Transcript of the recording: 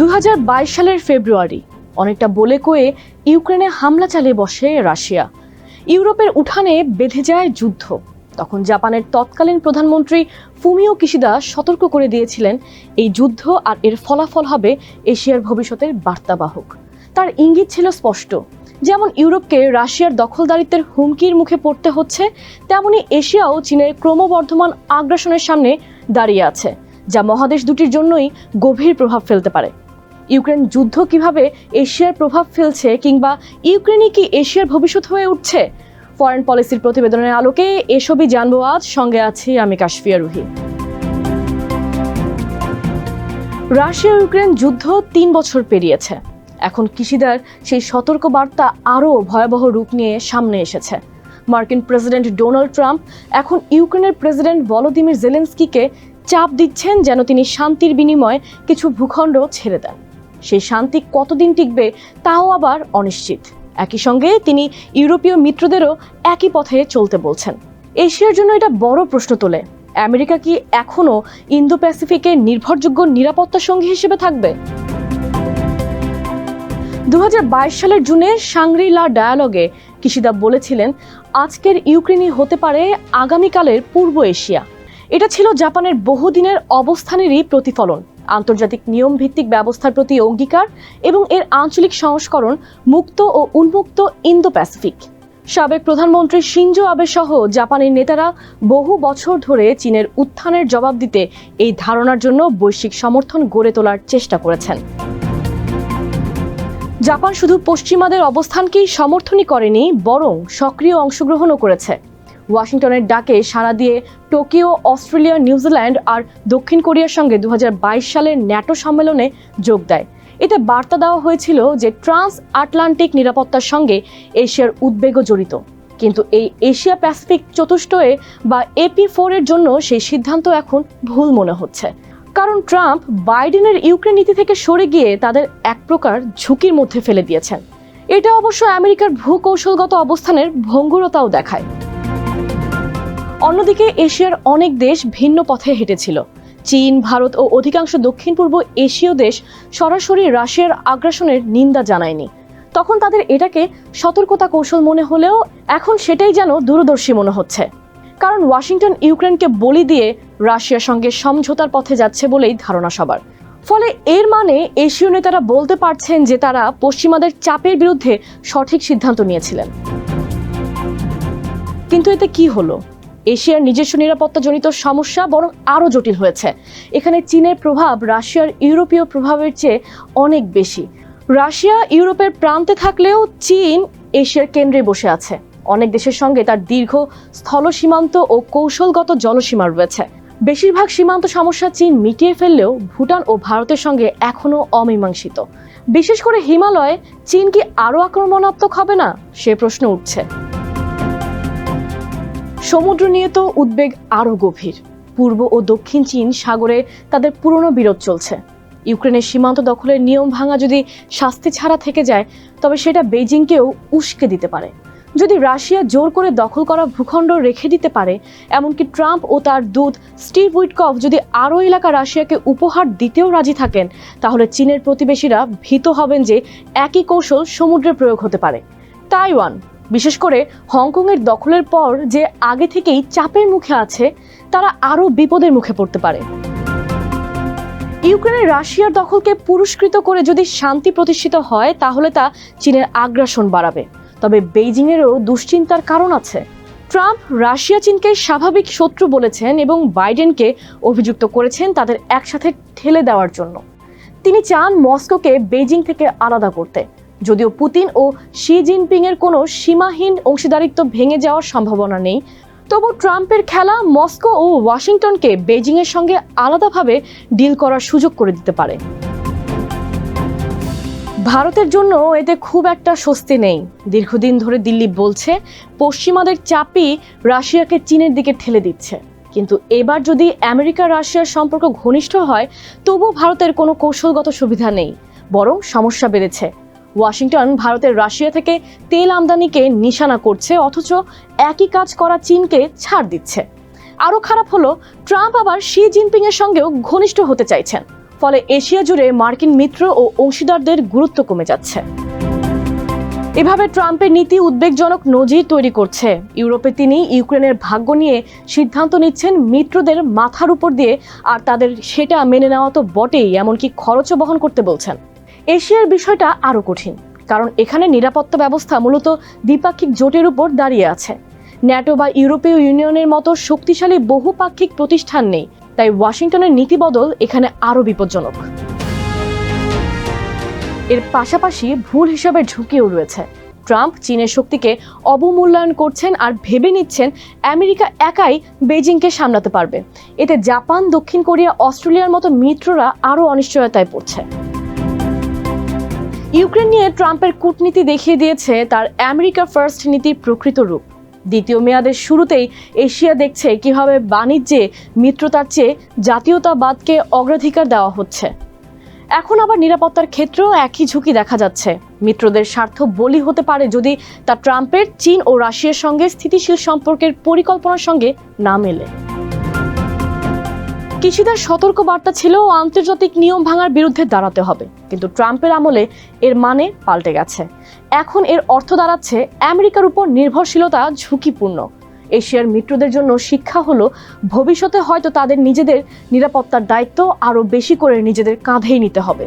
দু হাজার বাইশ সালের ফেব্রুয়ারি, অনেকটা বলে কয়ে ইউক্রেনে হামলা চালিয়ে বসে রাশিয়া। ইউরোপের উঠানে বেঁধে যায় যুদ্ধ। তখন জাপানের তৎকালীন প্রধানমন্ত্রী ফুমিও কিশিদা সতর্ক করে দিয়েছিলেন, এই যুদ্ধ আর এর ফলাফল হবে এশিয়ার ভবিষ্যতের বার্তাবাহক। তার ইঙ্গিত ছিল স্পষ্ট। যেমন ইউরোপকে রাশিয়ার দখলদারিত্বের হুমকির মুখে পড়তে হচ্ছে, তেমনি এশিয়াও চীনের ক্রমবর্ধমান আগ্রাসনের সামনে দাঁড়িয়ে আছে, যা মহাদেশ দুটির জন্যই গভীর প্রভাব ফেলতে পারে। ইউক্রেন যুদ্ধ কীভাবে এশিয়ার প্রভাব ফেলছে কিংবা ইউক্রেনই কি এশিয়ার ভবিষ্যৎ হয়ে উঠছে? ফরেন পলিসির প্রতিবেদনের আলোকে এসবই জানব আজ। সঙ্গে আছি আমি কাশফিয়া রুহি। রাশিয়া ইউক্রেন যুদ্ধ তিন বছর পেরিয়েছে। এখন কৃষিদার সেই সতর্ক বার্তা আরও ভয়াবহ রূপ নিয়ে সামনে এসেছে। মার্কিন প্রেসিডেন্ট ডোনাল্ড ট্রাম্প এখন ইউক্রেনের প্রেসিডেন্ট ভলোদিমির জেলেন্সকিকে চাপ দিচ্ছেন যেন তিনি শান্তির বিনিময়ে কিছু ভূখণ্ড ছেড়ে দেন। সেই শান্তি কতদিন টিকবে তাও আবার অনিশ্চিত। একই সঙ্গে তিনি ইউরোপীয় মিত্রদেরও একই পথে চলতে বলছেন। এশিয়ার জন্য এটা বড় প্রশ্ন তোলে। আমেরিকা কি এখনও ইন্দো প্যাসিফিকের নির্ভরযোগ্য নিরাপত্তা সঙ্গী হিসেবে থাকবে? দু হাজার বাইশ সালের জুনে সাংরিলা ডায়ালগে কিশিদা বলেছিলেন, আজকের ইউক্রেনই হতে পারে আগামীকালের পূর্ব এশিয়া। এটা ছিল জাপানের বহুদিনের অবস্থানেরই প্রতিফলন। আন্তর্জাতিক নিয়ম ভিত্তিক ব্যবস্থার প্রতি অঙ্গীকার এবং এর আঞ্চলিক সংস্করণ মুক্ত ও উন্মুক্ত ইন্দো প্যাসিফিক সাবেক প্রধানমন্ত্রী শিনজো আবে সহ জাপানের নেতারা বহু বছর ধরে চীনের উত্থানের জবাব দিতে এই ধারণার জন্য বৈশ্বিক সমর্থন গড়ে তোলার চেষ্টা করেছেন। জাপান শুধু পশ্চিমাদের অবস্থানকেই সমর্থনই করেনি, বরং সক্রিয় অংশগ্রহণও করেছে। ওয়াশিংটনের ডাকে সাড়া দিয়ে টোকিও, অস্ট্রেলিয়া, নিউজিল্যান্ড আর দক্ষিণ কোরিয়ার সঙ্গে দু হাজার বাইশ সালের ন্যাটো সম্মেলনে যোগ দেয়। এতে বার্তা দেওয়া হয়েছিল যে ট্রান্স আটলান্টিক নিরাপত্তার সঙ্গে এশিয়ার উদ্বেগও জড়িত। কিন্তু এই এশিয়া প্যাসিফিক চতুষ্টয়ে বা এপি ফোরের জন্য সেই সিদ্ধান্ত এখন ভুল মনে হচ্ছে। কারণ ট্রাম্প বাইডেনের ইউক্রেন নীতি থেকে সরে গিয়ে তাদের এক প্রকার ঝুঁকির মধ্যে ফেলে দিয়েছেন। এটা অবশ্য আমেরিকার ভূকৌশলগত অবস্থানের ভঙ্গুরতাও দেখায়। অন্যদিকে এশিয়ার অনেক দেশ ভিন্ন পথে হেঁটেছিল। চীন, ভারত ও অধিকাংশ দক্ষিণ পূর্ব এশীয় দেশ সরাসরি রাশিয়ার আগ্রাসনের নিন্দা জানায়নি। তখন তাদের এটাকে সতর্কতা কৌশল মনে হলেও এখন সেটাই যেন দূরদর্শী মনে হচ্ছে। কারণ ওয়াশিংটন, ইউক্রেনকে বলি দিয়ে রাশিয়ার সঙ্গে সমঝোতার পথে যাচ্ছে বলেই ধারণা সবার। ফলে এর মানে এশীয় নেতারা বলতে পারছেন যে তারা পশ্চিমাদের চাপের বিরুদ্ধে সঠিক সিদ্ধান্ত নিয়েছিলেন। কিন্তু এতে কি হলো? এশিয়ার নিজস্ব নিরাপত্তাজনিত সমস্যা বরং আরও জটিল হয়েছে। এখানে চীনের প্রভাব রাশিয়ার ইউরোপীয় প্রভাবের চেয়ে অনেক বেশি। রাশিয়া ইউরোপের প্রান্তে থাকলেও চীন এশিয়ার কেন্দ্রে বসে আছে। অনেক দেশের সঙ্গে তার দীর্ঘ স্থল সীমান্ত ও কৌশলগত জলসীমা রয়েছে। বেশিরভাগ সীমান্ত সমস্যা চীন মিটিয়ে ফেললেও ভুটান ও ভারতের সঙ্গে এখনও অমীমাংসিত। বিশেষ করে হিমালয়ে চীন কি আরও আক্রমণাত্মক হবে না? সে প্রশ্ন উঠছে। সমুদ্র নিয়ে তো উদ্বেগ আরও গভীর। পূর্ব ও দক্ষিণ চীন সাগরে তাদের পুরনো বিরোধ চলছে। ইউক্রেনের সীমান্ত দখলের নিয়ম ভাঙা যদি শাস্তি ছাড়া থেকে যায়, তবে সেটা বেজিংকেও উস্কে দিতে পারে। যদি রাশিয়া জোর করে দখল করা ভূখণ্ড রেখে দিতে পারে, এমনকি ট্রাম্প ও তার দূত স্টিভ উইটকফ যদি আরও এলাকা রাশিয়াকে উপহার দিতেও রাজি থাকেন, তাহলে চীনের প্রতিবেশীরা ভীত হবেন যে একই কৌশল সমুদ্রে প্রয়োগ হতে পারে। তাইওয়ান বিশেষ করে হংকংয়ের দখলের পর যে আগে থেকেই চাপের মুখে আছে, তারা আরও বিপদের মুখে পড়তে পারে। ইউক্রেনের রাশিয়ার দখলকে পুরস্কৃত করে যদি শান্তি প্রতিষ্ঠিত হয়, তাহলে তা চীনের আগ্রাসন বাড়াবে। তবে বেইজিংয়েরও দুশ্চিন্তার কারণ আছে। ট্রাম্প রাশিয়া চীনকে স্বাভাবিক শত্রু বলেছেন এবং বাইডেনকে অভিযুক্ত করেছেন তাদের একসাথে ঠেলে দেওয়ার জন্য। তিনি চান মস্কোকে বেজিং থেকে আলাদা করতে। যদিও পুতিন ও শি জিনপিং এর কোনো সীমাহীন অংশীদারিত্ব ভেঙে যাওয়ার সম্ভাবনা নেই। তবু ট্রাম্পের খেলা মস্কো ও ওয়াশিংটনকে বেজিংয়ের সঙ্গে আলাদাভাবে ডিল করার সুযোগ করে দিতে পারে। ভারতের জন্য এতে খুব একটা স্বস্তি নেই। দীর্ঘদিন ধরে দিল্লি বলছে, পশ্চিমাদের চাপই রাশিয়াকে চীনের দিকে ঠেলে দিচ্ছে। কিন্তু এবার যদি আমেরিকা রাশিয়ার সম্পর্ক ঘনিষ্ঠ হয় তবু ভারতের কোনো কৌশলগত সুবিধা নেই। বরং সমস্যা বেড়েছে। ওয়াশিংটন, ভারতের রাশিয়া থেকে তেল আমদানিকে নিশানা করছে, অথচ একই কাজ করা চীনকে ছাড় দিচ্ছে। আরও খারাপ হলো, ট্রাম্প আবার শি জিনপিং এর সঙ্গেও ঘনিষ্ঠ হতে চাইছেন। ফলে এশিয়া জুড়ে মার্কিন মিত্র ও অংশীদারদের গুরুত্ব কমে যাচ্ছে। এভাবে ট্রাম্পের নীতি উদ্বেগজনক নজির তৈরি করছে। ইউরোপে তিনি ইউক্রেনের ভাগ্য নিয়ে সিদ্ধান্ত নিচ্ছেন, মিত্রদের মাথার উপর দিয়ে, আর তাদের সেটা মেনে নেওয়া তো বটেই, এমনকি খরচও বহন করতে বলছেন। এশিয়ার বিষয়টা আরও কঠিন, কারণ এখানে নিরাপত্তা ব্যবস্থা মূলত দ্বিপাক্ষিক জোটের উপর দাঁড়িয়ে আছে। ন্যাটো বা ইউরোপীয় ইউনিয়নের মতো শক্তিশালী বহুপাক্ষিক প্রতিষ্ঠান নেই, তাই ওয়াশিংটনের নীতি বদল এখানে আরও বিপজ্জনক। এর পাশাপাশি ভুল হিসাবে ঝুঁকিও রয়েছে। ট্রাম্প চীনের শক্তিকে অবমূল্যায়ন করছেন আর ভেবে নিচ্ছেন আমেরিকা একাই বেজিংকে সামলাতে পারবে। এতে জাপান, দক্ষিণ কোরিয়া, অস্ট্রেলিয়ার মতো মিত্ররা আরও অনিশ্চয়তায় পড়ছে। ইউক্রেন নিয়ে ট্রাম্পের কূটনীতি দেখিয়ে দিয়েছে তার আমেরিকা ফার্স্ট নীতির প্রকৃত রূপ। দ্বিতীয় মেয়াদের শুরুতেই এশিয়া দেখছে কীভাবে বাণিজ্যে মিত্রতার চেয়ে জাতীয়তাবাদকে অগ্রাধিকার দেওয়া হচ্ছে। এখন আবার নিরাপত্তার ক্ষেত্রেও একই ঝুঁকি দেখা যাচ্ছে। মিত্রদের স্বার্থ বলি হতে পারে যদি তা ট্রাম্পের, চীন ও রাশিয়ার সঙ্গে স্থিতিশীল সম্পর্কের পরিকল্পনার সঙ্গে না মেলে। কিশিদার সতর্ক বার্তা ছিল আন্তর্জাতিক নিয়ম ভাঙার বিরুদ্ধে দাঁড়াতে হবে। কিন্তু ট্রাম্পের আমলে এর মানে পাল্টে গেছে। এখন এর অর্থ দাঁড়াচ্ছে আমেরিকার উপর নির্ভরশীলতা ঝুঁকিপূর্ণ। এশিয়ার মিত্রদের জন্য শিক্ষা হলো, ভবিষ্যতে হয়তো তাদের নিজেদের নিরাপত্তার দায়িত্ব আরও বেশি করে নিজেদের কাঁধেই নিতে হবে।